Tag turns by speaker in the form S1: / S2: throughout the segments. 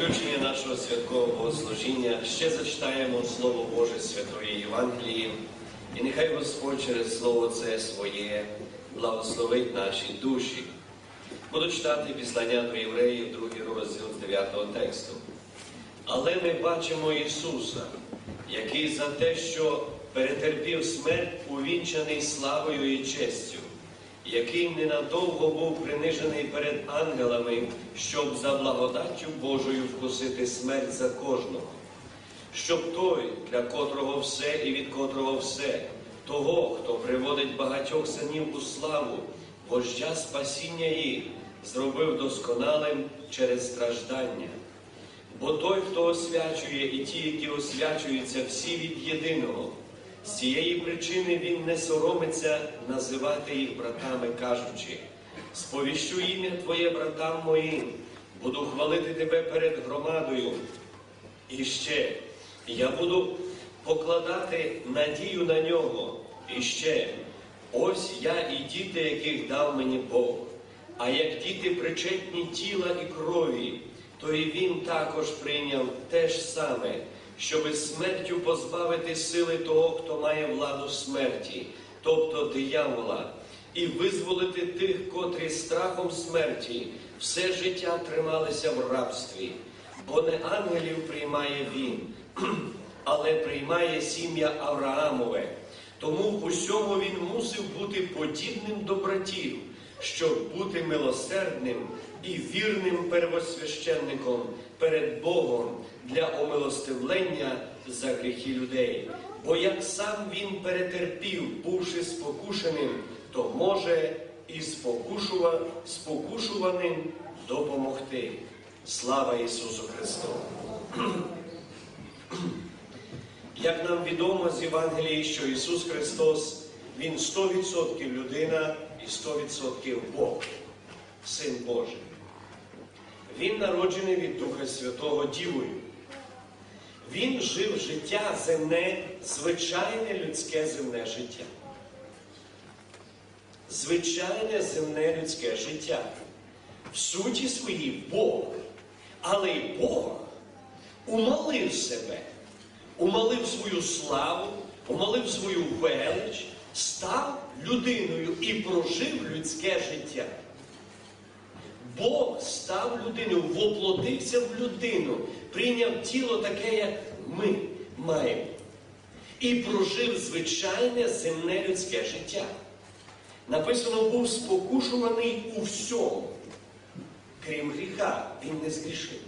S1: заключення нашого святкового служіння ще зачитаємо Слово Боже Святої Євангелії, і нехай Господь через Слово це своє благословить наші душі. Буду читати післання до євреїв, другий розділ 9 тексту. Але ми бачимо Ісуса, який за те, що перетерпів смерть, увінчаний славою і честю, який ненадовго був принижений перед ангелами, щоб за благодаттю Божою вкусити смерть за кожного, щоб той, для котрого все і від котрого все, того, хто приводить багатьох синів у славу, вождя спасіння їх, зробив досконалим через страждання. Бо той, хто освячує, і ті, які освячуються, всі від єдиного. Цієї причини він не соромиться називати їх братами, кажучи: сповіщу ім'я Твоє братам моїм, буду хвалити тебе перед громадою. І ще я буду покладати надію на нього. І ще ось я і діти, яких дав мені Бог. А як діти причетні тіла і крові, то і він також прийняв те ж саме, щоби смертю позбавити сили того, хто має владу смерті, тобто диявола, і визволити тих, котрі страхом смерті все життя трималися в рабстві, бо не ангелів приймає він, але приймає сім'я Авраамове. Тому в усьому він мусив бути подібним до братів, щоб бути милосердним і вірним первосвященником перед Богом для омилостивлення за гріхи людей. Бо як сам він перетерпів, бувши спокушеним, то може і спокушува, спокушуваним допомогти. Слава Ісусу Христу! Як нам відомо з Євангелії, що Ісус Христос, Він 100% людина і 100% Бог, Син Божий. Він народжений від Духа Святого Дівою. Він жив життя земне, звичайне людське земне життя. Звичайне земне людське життя. В суті своїй Бог, але й Бог умалив себе умалив свою славу, умалив свою велич, став людиною і прожив людське життя. Бог став людиною, воплотився в людину, прийняв тіло таке, як ми маємо. І прожив звичайне земне людське життя. Написано, був спокушуваний у всьому. Крім гріха, він не згрішив.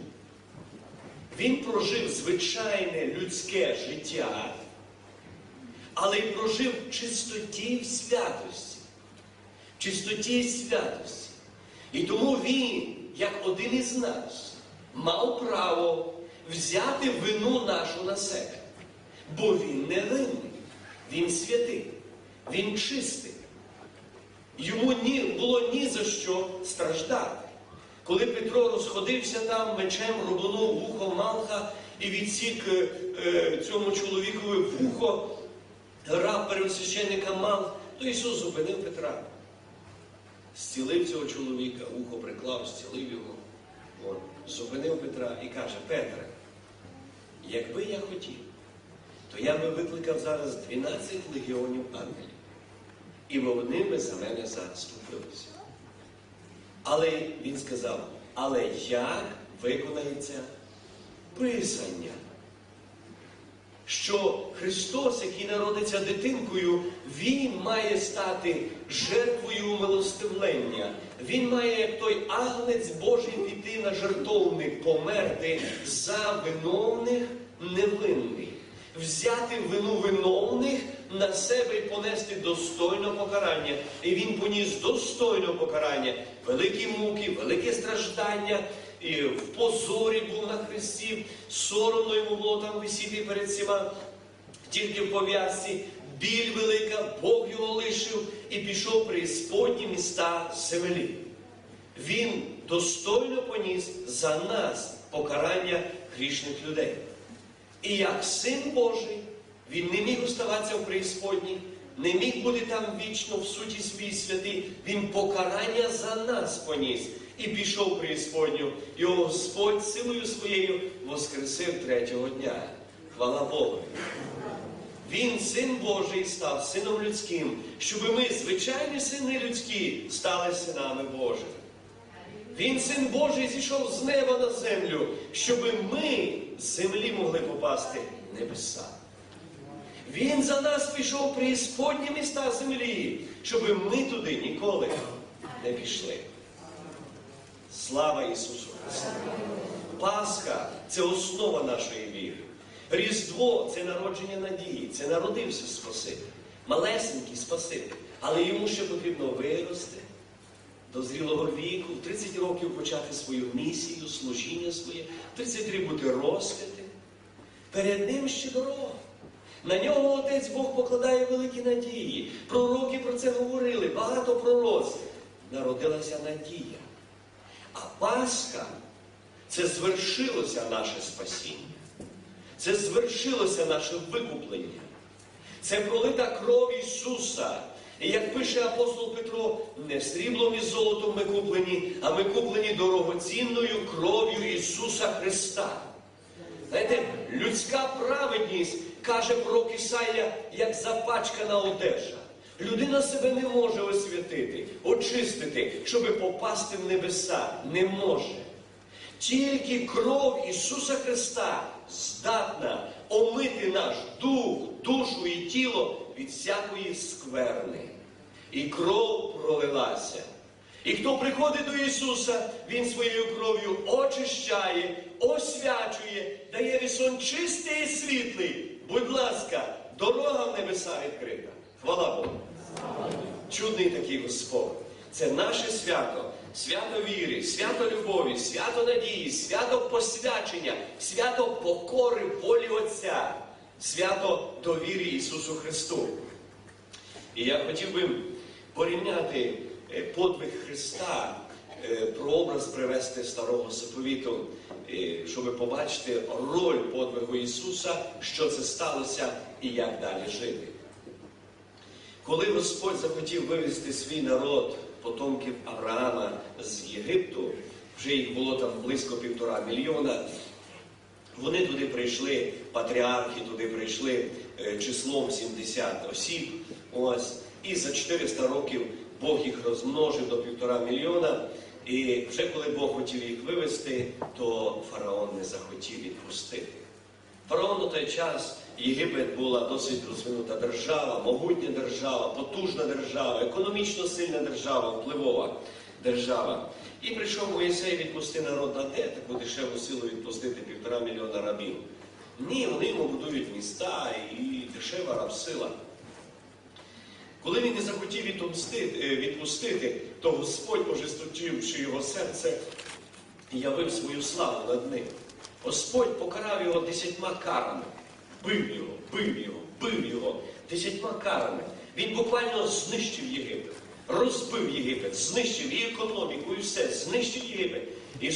S1: Він прожив звичайне людське життя, але й прожив в чистоті і в святості. В чистоті і святості. І тому він, як один із нас, мав право взяти вину нашу на себе. Бо він не винний, він святий, він чистий. Йому ні, було ні за що страждати. Коли Петро розходився там, мечем рубанув вухо Малха і відсік е, е, цьому чоловікові вухо, раб первосвященника Малх, то Ісус зупинив Петра. Зцілив цього чоловіка, вухо приклав, зцілив його. От, зупинив Петра і каже, Петре, якби я хотів, то я би викликав зараз 12 легіонів ангелів. І вони би за мене заступилися. Але він сказав, але як виконається Писання? Що Христос, який народиться дитинкою, Він має стати жертвою умилостивлення. Він має, як той агнець Божий, піти на жертовник, померти за виновних невинних, взяти вину виновних на себе і понести достойне покарання. І він поніс достойне покарання, великі муки, велике страждання, і в позорі був на хресті, соромно йому було там висіти перед всіма, тільки в пов'язці, біль велика, Бог його лишив і пішов при сподні міста землі. Він достойно поніс за нас покарання грішних людей. І як син Божий, він не міг оставатися в преісподній, не міг бути там вічно в суті свій святий, він покарання за нас поніс. і пішов в преісподню. Його Господь силою своєю воскресив третього дня. Хвала Богу. Він, син Божий, став сином людським, щоб ми, звичайні сини людські, стали синами Божими. Він, син Божий, зійшов з неба на землю, щоб ми з землі могли попасти в небеса. Він за нас пішов при ісподні міста землі, щоб ми туди ніколи не пішли. Слава Ісусу Христу! Пасха це основа нашої віри. Різдво це народження надії, це народився Спаситель. Малесенький Спаситель. Але йому ще потрібно вирости до зрілого віку, в 30 років почати свою місію, служіння своє, в 33 бути розп'ятим. Перед ним ще дорога. На нього Отець Бог покладає великі надії. Пророки про це говорили, багато пророцтв. Народилася надія. А Пасха це звершилося наше спасіння. Це звершилося наше викуплення. Це пролита кров Ісуса. І як пише апостол Петро, не сріблом і золотом ми куплені, а ми куплені дорогоцінною кров'ю Ісуса Христа. Знаєте, людська праведність каже про Ісая, як запачкана одежа. Людина себе не може освятити, очистити, щоб попасти в небеса. Не може. Тільки кров Ісуса Христа здатна омити наш дух, душу і тіло від всякої скверни. І кров пролилася. І хто приходить до Ісуса, Він своєю кров'ю очищає, освячує, дає вісон чистий і світлий. Будь ласка, дорога в небеса відкрита. Хвала Богу. Чудний такий Господь. Це наше свято, свято віри, свято любові, свято надії, свято посвячення, свято покори волі Отця, свято довіри Ісусу Христу. І я хотів би порівняти е, подвиг Христа, прообраз привести старого заповіту, е, щоб побачити роль подвигу Ісуса, що це сталося і як далі жити. Коли Господь захотів вивести свій народ, потомків Авраама з Єгипту, вже їх було там близько півтора мільйона. Вони туди прийшли, патріархи туди прийшли е, числом 70 осіб. Ось. І за 400 років Бог їх розмножив до півтора мільйона. І вже коли Бог хотів їх вивести, то фараон не захотів відпустити. Фараон у той час Єгипет була досить розвинута держава, могутня держава, потужна держава, економічно сильна держава, впливова держава. І прийшов Моїсей відпусти народ на те, таку дешеву силу відпустити півтора мільйона рабів. Ні, вони йому будують міста і дешева рабсила. Коли він не захотів відпустити, е, то Господь, ожесточивши його серце, явив свою славу над ним. Господь покарав його десятьма карами. Бив його, бив його, бив його десятьма карами. Він буквально знищив Єгипет, розбив Єгипет, знищив і економіку, і все, знищив Єгипет. І,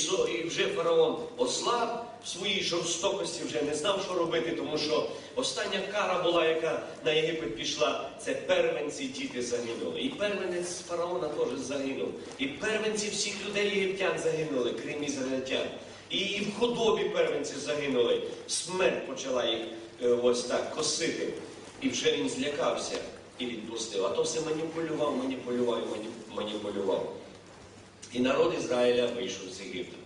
S1: вже фараон ослаб в своїй жорстокості, вже не знав, що робити, тому що остання кара була, яка на Єгипет пішла, це первенці діти загинули. І первенець фараона теж загинув. І первенці всіх людей єгиптян загинули, крім ізраїльтян. І в худобі первенці загинули. Смерть почала їх е, ось так косити. І вже він злякався і відпустив. А то все маніпулював, маніпулював, і маніпулював. І народ Ізраїля вийшов з Єгипту.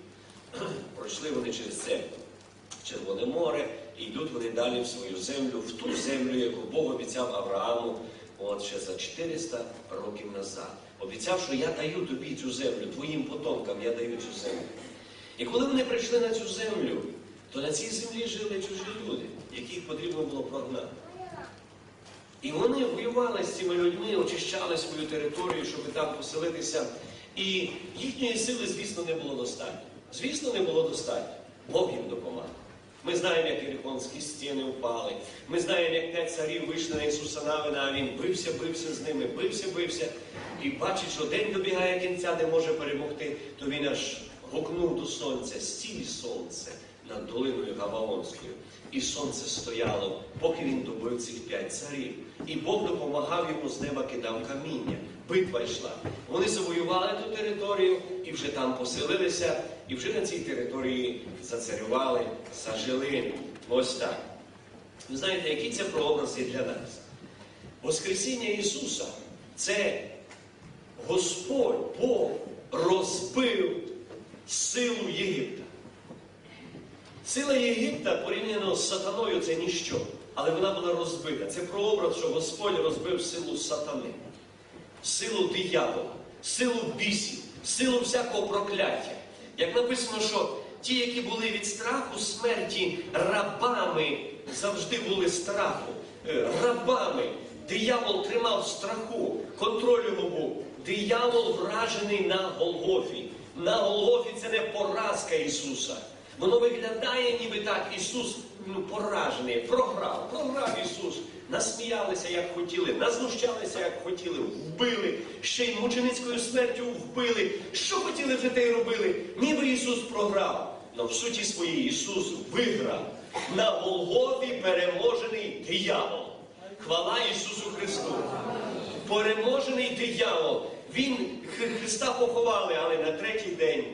S1: Пройшли вони через це Червоне море, і йдуть вони далі в свою землю, в ту землю, яку Бог обіцяв Аврааму от ще за 400 років назад. Обіцяв, що я даю тобі цю землю, твоїм потомкам я даю цю землю. І коли вони прийшли на цю землю, то на цій землі жили чужі люди, яких потрібно було прогнати. І вони воювали з цими людьми, очищали свою територію, щоб там поселитися. І їхньої сили, звісно, не було достатньо. Звісно, не було достатньо. Бог їм допомагав. Ми знаємо, як Єрихонські стіни впали. Ми знаємо, як п'ять царів вийшли на Ісуса Навина, а він бився, бився з ними, бився, бився. І бачить, що день добігає кінця, де може перемогти, то він аж гукнув до сонця, стіль сонце над долиною Гаваонською. І сонце стояло, поки він добив цих п'ять царів. І Бог допомагав йому з неба кидав каміння. битва йшла. Вони завоювали ту територію і вже там поселилися, і вже на цій території зацарювали, зажили. Ось так. Ви знаєте, які це прообрази для нас? Воскресіння Ісуса це Господь Бог розбив силу Єгипта. Сила Єгипта порівняно з сатаною це ніщо, але вона була розбита. Це прообраз, що Господь розбив силу сатани, силу диявола, силу бісів, силу всякого прокляття. Як написано, що ті, які були від страху смерті рабами, завжди були страху, е, рабами. Диявол тримав страху, контроль його був. Диявол вражений на Голгофі. На Голгофі це не поразка Ісуса. Воно виглядає, ніби так, Ісус ну, поражений, програв, програв Ісус. Насміялися, як хотіли, назнущалися, як хотіли, вбили, ще й мученицькою смертю вбили. Що хотіли вже те й робили? Ніби Ісус програв. Но в суті своїй Ісус виграв. На Голгофі переможений диявол. Хвала Ісусу Христу! Переможений диявол. Він Христа поховали, але на третій день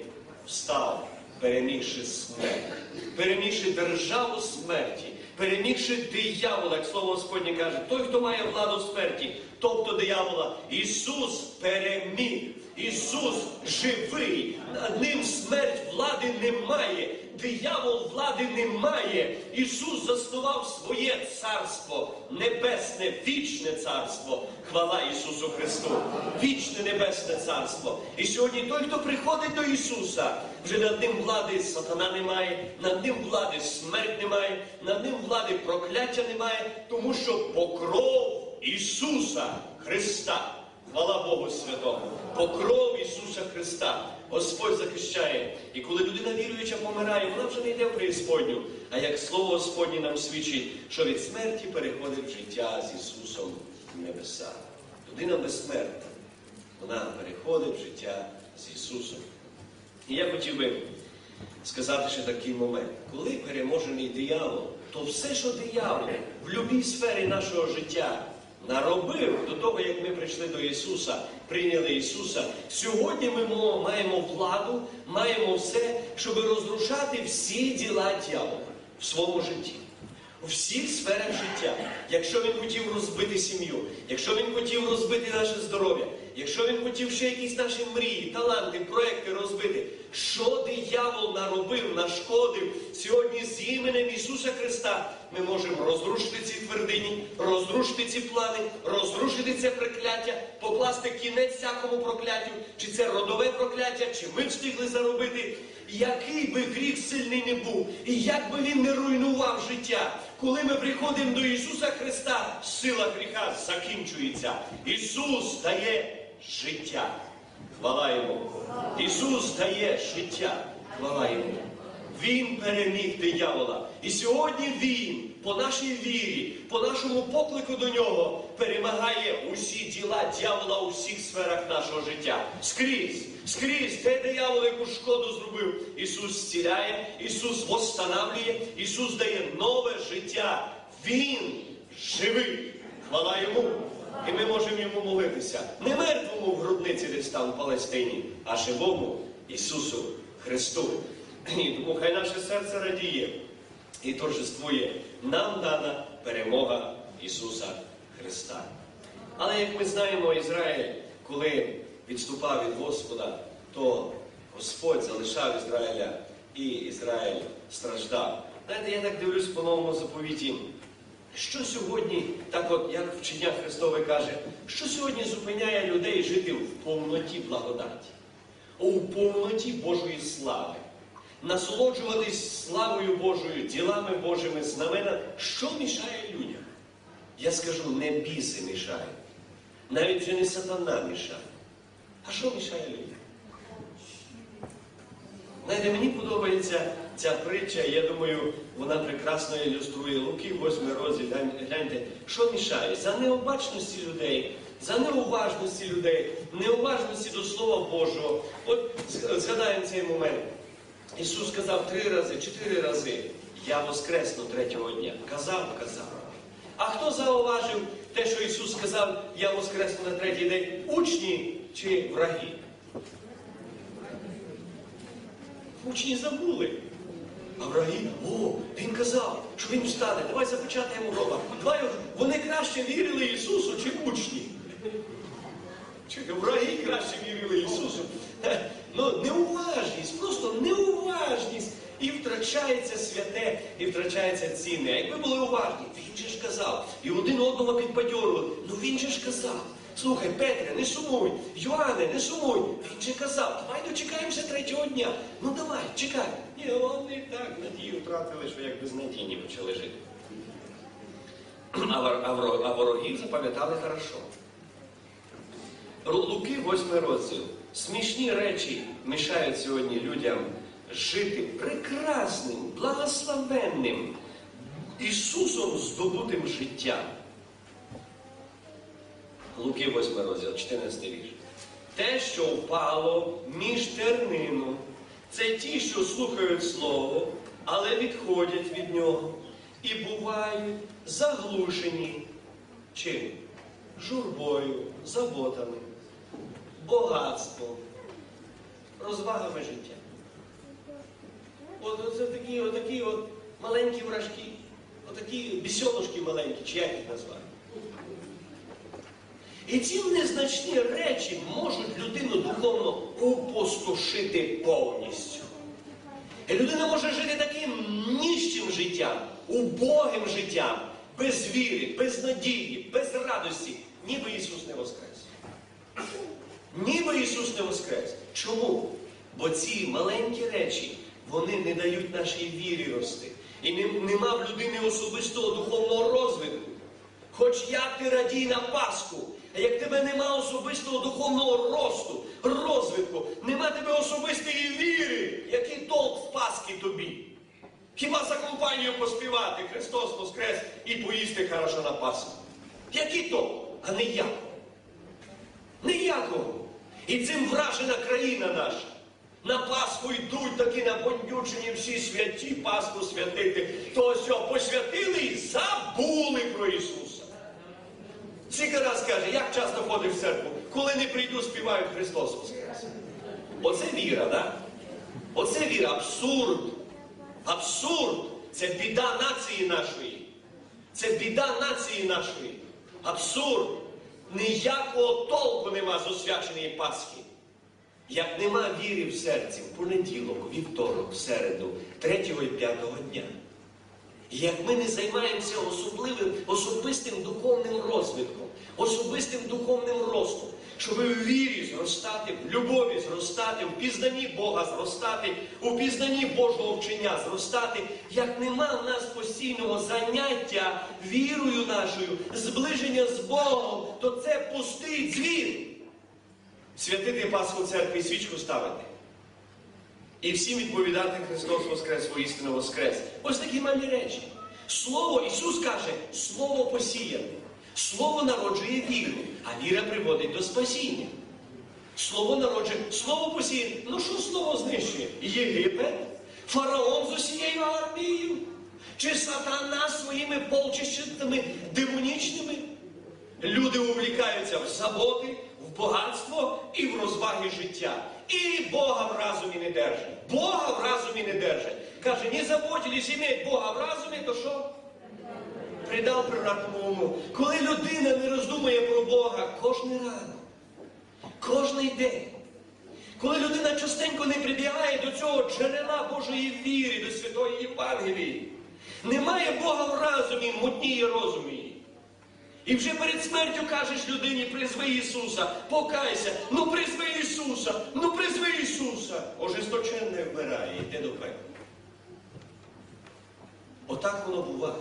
S1: встав, перемігши смерть, перемігши державу смерті, перемігши диявола, як слово Господнє каже, той, хто має владу смерті, тобто диявола, Ісус переміг. Ісус живий, над ним смерть влади немає, диявол влади немає. Ісус заснував своє царство, небесне, вічне царство. Хвала Ісусу Христу, вічне небесне царство. І сьогодні той, хто приходить до Ісуса, вже над ним влади сатана немає, над ним влади смерть немає, над ним влади прокляття немає, тому що покров Ісуса Христа. Хвала Богу Святому, покров Ісуса Христа Господь захищає. І коли людина віруюча помирає, вона вже не йде в преісподню. А як слово Господнє нам свідчить, що від смерті переходить життя з Ісусом в небеса. Людина безсмертна, вона переходить в життя з Ісусом. І я хотів би сказати ще такий момент. Коли переможений диявол, то все, що диявол в будь-якій сфері нашого життя наробив до того, як ми прийшли до Ісуса, прийняли Ісуса, сьогодні ми маємо владу, маємо все, щоб розрушати всі діла дьявола в своєму житті. У всіх сферах життя. Якщо він хотів розбити сім'ю, якщо він хотів розбити наше здоров'я, якщо він хотів ще якісь наші мрії, таланти, проекти розбити, що диявол наробив, нашкодив сьогодні з іменем Ісуса Христа, ми можемо розрушити ці твердині, розрушити ці плани, розрушити це прокляття, покласти кінець всякому прокляттю, чи це родове прокляття, чи ми встигли заробити. Який би гріх сильний не був, і як би він не руйнував життя, коли ми приходимо до Ісуса Христа, сила гріха закінчується. Ісус дає життя. Хвала Йому. Ісус дає життя. Хвала Йому. Він переміг диявола. І сьогодні Він, по нашій вірі, по нашому поклику до нього, перемагає усі діла дьявола у всіх сферах нашого життя. Скрізь, скрізь, де диявол яку шкоду зробив. Ісус зціляє, Ісус восстанавлює, Ісус дає нове життя. Він живий. Хвала йому. І ми можемо йому молитися. Не мертвому в грудниці десь там в Палестині, а живому Ісусу Христу. І тому хай наше серце радіє і торжествує. Нам дана перемога Ісуса Христа. Але як ми знаємо, Ізраїль, коли відступав від Господа, то Господь залишав Ізраїля і Ізраїль страждав. Знаєте, я так дивлюсь по новому заповіті. Що сьогодні, так от як вчення Христове каже, що сьогодні зупиняє людей жити в повноті благодаті, у повноті Божої слави, насолоджуватись славою Божою, ділами Божими, знамена, що мішає людям? Я скажу, не біси мішають, навіть вже не сатана мішає. А що мішає людям? Знаєте, мені подобається ця притча, я думаю, вона прекрасно ілюструє Луки, 8 розділ. Гляньте, що мішає? За необачності людей, за неуважності людей, неуважності до Слова Божого. От згадаємо цей момент. Ісус сказав три рази, чотири рази, я воскресну третього дня. Казав, казав. А хто зауважив те, що Ісус сказав, я воскресну на третій день? Учні чи враги? Учні забули. А враги, о, він казав, що він встане, давай запечатаємо гроба. Давай, вони краще вірили Ісусу, чи учні. Чи враги краще вірили Ісусу. Ну, неуважність, просто неуважність. І втрачається святе, і втрачається цінне. Якби були уважні, він же ж казав, і один одного підбадьорували. Ну він же ж казав. Слухай, Петре, не сумуй, Йоанне, не сумуй. Він же казав, давай дочекаємося третього дня. Ну давай, чекай. Ні, вони так надію втратили, що як безнадійні почали жити. А, ворогів запам'ятали хорошо. Луки, 8 розділ. Смішні речі мішають сьогодні людям жити прекрасним, благословенним Ісусом здобутим життям. Луки 8 розділ, 14 вірш. Те, що впало між тернину, це ті, що слухають Слово, але відходять від нього і бувають заглушені чим? Журбою, заботами, багатством, розвагами життя. От це такі, отакі от маленькі вражки, отакі бісьонушки маленькі, чи як їх назвати. І ці незначні речі можуть людину духовно опустошити повністю. І людина може жити таким ніщим життям, убогим життям, без віри, без надії, без радості, ніби Ісус не воскрес. Ніби Ісус не воскрес. Чому? Бо ці маленькі речі, вони не дають нашій вірі рости. І нема в людини особистого духовного розвитку. Хоч як ти радій на Пасху, як тебе нема особистого духовного росту, розвитку, нема тебе особистої віри, який толк в Пасхи тобі. Хіба за компанію поспівати Христос Воскрес і поїсти хорошо на Пасху? Який толк, а не як? Ніякого. І цим вражена країна наша. На Пасху йдуть такі набондючені всі святі Пасху святити. То що посвятили і забули про Ісуса. Скільки раз каже, як часто ходить в церкву, коли не прийду, співають Христос Воскрес. Оце віра, да? Оце віра, абсурд. Абсурд. Це біда нації нашої. Це біда нації нашої. Абсурд. Ніякого толку нема з освяченої Пасхи. Як нема віри в серці в понеділок, вівторок, в середу, третього і п'ятого дня. Як ми не займаємося особливим, особистим духовним розвитком, особистим духовним ростом, щоб в вірі зростати, в любові зростати, в пізнанні Бога зростати, у пізнанні Божого вчення зростати, як нема в нас постійного заняття вірою нашою, зближення з Богом, то це пустий дзвін. Святити Пасху і свічку ставити. І всім відповідати Христос Воскрес, воістину Воскрес. Ось такі малі речі. Слово, Ісус каже, Слово посіяне. Слово народжує віру, а віра приводить до спасіння. Слово народжує, слово посіяне. Ну що слово знищує? Єгипет, фараон з усією армією, чи сатана своїми полчищами демонічними. Люди увлікаються в заботи, в багатство і в розваги життя. І Бога в разумі не держать. Бога в разумі не держать. Каже, не заботились іметь Бога в разумі, то що? Придав природному уму. Коли людина не роздумує про Бога кожний ранок, кожний день. Коли людина частенько не прибігає до цього джерела Божої віри, до Святої Євангелії, немає Бога в разумі, мутніє розум її. І вже перед смертю кажеш людині, призви Ісуса, покайся, ну призви Ісуса, ну призви Ісуса. Ожесточенне вмирає, йде до пекла. Отак воно буває.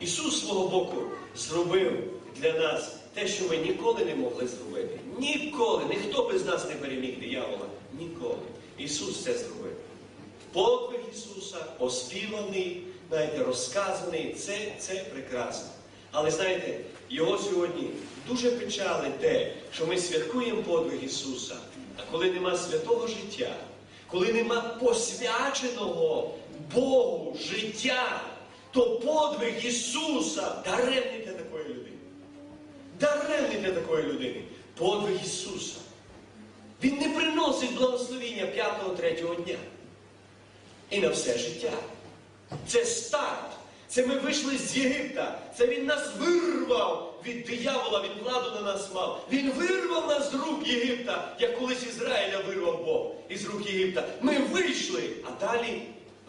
S1: Ісус свого боку зробив для нас те, що ми ніколи не могли зробити. Ніколи, ніхто без нас не переміг диявола. Ніколи. Ісус це зробив. Подвиг Ісуса, оспіваний, знаєте, розказаний, це, це прекрасно. Але знаєте, його сьогодні дуже печали те, що ми святкуємо подвиг Ісуса, а коли нема святого життя, коли нема посвяченого Богу життя,
S2: то подвиг Ісуса даремний для такої людини. Даремний для такої людини. Подвиг Ісуса. Він не приносить благословіння п'ятого, третього дня. І на все життя. Це старт. Це ми вийшли з Єгипта. Це він нас вирвав від диявола, від владу на нас мав. Він вирвав нас з рук Єгипта, як колись Ізраїля вирвав Бог із рук Єгипта. Ми вийшли, а далі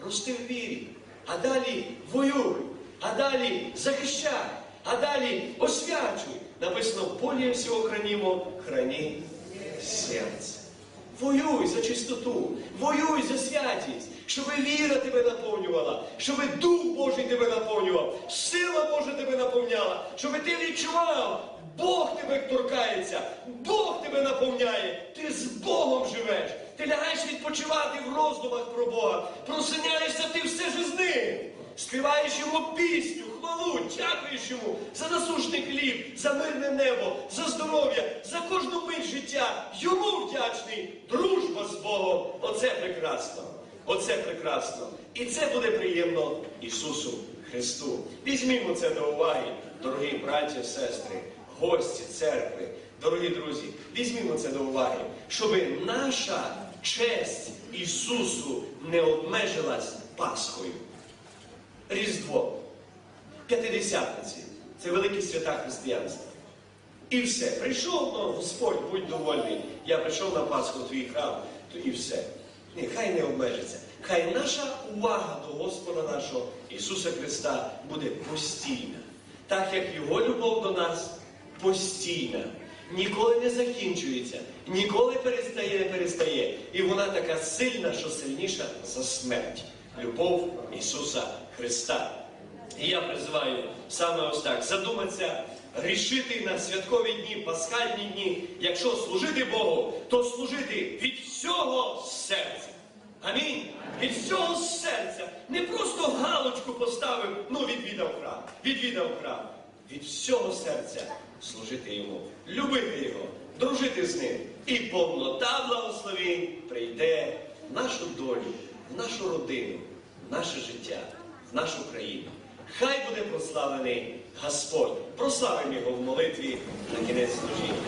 S2: рости в вірі, а далі воюй, а далі захищай, а далі освячуй. Написано, более всього хранімо, храні серце. Воюй за чистоту, воюй за святість, щоб віра тебе наповнювала, щоб Дух Божий тебе наповнював, сила Божа тебе наповняла, щоб ти відчував, Бог тебе торкається, Бог тебе наповняє, ти з Богом живеш, ти лягаєш відпочивати в роздумах про Бога, просиняєшся ти все ж з ним, співаєш йому пісню, хвалу, дякуєш йому за насушний хліб, за мирне небо, за здоров'я, за кожну мить життя. Йому вдячний, дружба з Богом. Оце прекрасно. Оце прекрасно. І це буде приємно Ісусу Христу. Візьмімо це до уваги, дорогі браті, сестри, гості церкви, дорогі друзі. Візьмімо це до уваги, щоб наша честь Ісусу не обмежилась Пасхою. Різдво. П'ятидесятниці. Це великі свята християнства. І все. Прийшов, ну, Господь, будь довольний. Я прийшов на Пасху в твій храм, то і все. Ні, хай не обмежиться. Хай наша увага до Господа нашого Ісуса Христа буде постійна. Так як Його любов до нас постійна. Ніколи не закінчується, ніколи перестає, не перестає. І вона така сильна, що сильніша за смерть. Любов Ісуса Христа. І я призиваю саме ось так задуматися, рішити на святкові дні, пасхальні дні. Якщо служити Богу, то служити від всього серця. Амінь. Від всього серця. Не просто галочку поставив, ну відвідав храм, відвідав храм. Від всього серця служити йому, любити його, дружити з ним. І повнота благословень прийде в нашу долю, в нашу родину, в наше життя, в нашу країну. Хай буде прославлений Господь. Прославимо його в молитві на кінець служіння.